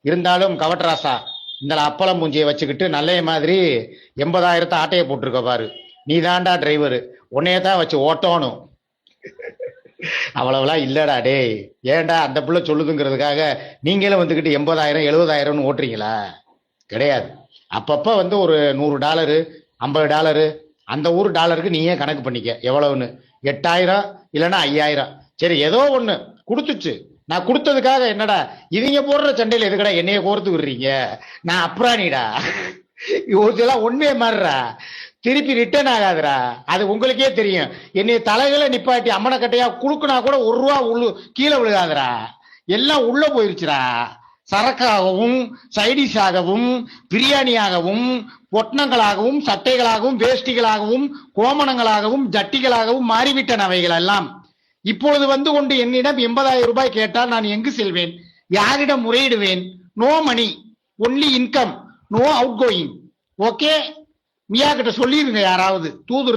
இருந்தாலும் கவட்ராசா இந்த அப்பளம் பூஞ்சியை வச்சுக்கிட்டு நல்ல மாதிரி எண்பதாயிரத்தை ஆட்டையை போட்டிருக்க பாரு. நீ தான்டா டிரைவர் உன்னையே தான் வச்சு ஓட்டணும். அவ்வளவுலாம் இல்லடா டேய். ஏன்டா அந்த பிள்ளை சொல்லுதுங்கிறதுக்காக நீங்களும் வந்துக்கிட்டு எண்பதாயிரம் எழுபதாயிரம்னு ஓட்டுறீங்களா? கிடையாது. அப்பப்போ வந்து ஒரு நூறு டாலரு ஐம்பது டாலரு அந்த ஊர் டாலருக்கு நீயே கணக்கு பண்ணிக்க. எவ்வளவுன்னு? எட்டாயிரம் இல்லைன்னா ஐயாயிரம். சரி ஏதோ ஒன்று கொடுத்துச்சு. நான் கொடுத்ததுக்காக என்னடா? இவங்க போடுற சண்டையில எதுக்கடா என்னைய கோர்த்து விடுறீங்க? நான் அப்ராணிடா. இதெல்லாம் உண்மையை மாறுறா. திருப்பி ரிட்டர்ன் ஆகாதுடா. அது உங்களுக்கே தெரியும். என்னைய தலைகளை நிப்பாட்டி அம்மனக்கட்டையா குடுக்குனா கூட ஒரு ரூபா உள்ளு கீழே விழுகாதுடா. எல்லாம் உள்ள போயிருச்சுடா. சரக்காகவும் சைடிஷாகவும் பிரியாணியாகவும் பொட்டணங்களாகவும் சட்டைகளாகவும் வேஷ்டிகளாகவும் கோமணங்களாகவும் ஜட்டிகளாகவும் மாறிவிட்டன அவைகள் எல்லாம் இப்பொழுது வந்து கொண்டு என்னிடம் எண்பதாயிரம் ரூபாய் கேட்டால் நான் எங்கு செல்வேன்? யாரிடம் முறையிடுவேன்? No money only income no outgoing okay மியா கிட்ட சொல்லிருங்க யாராவது. தூது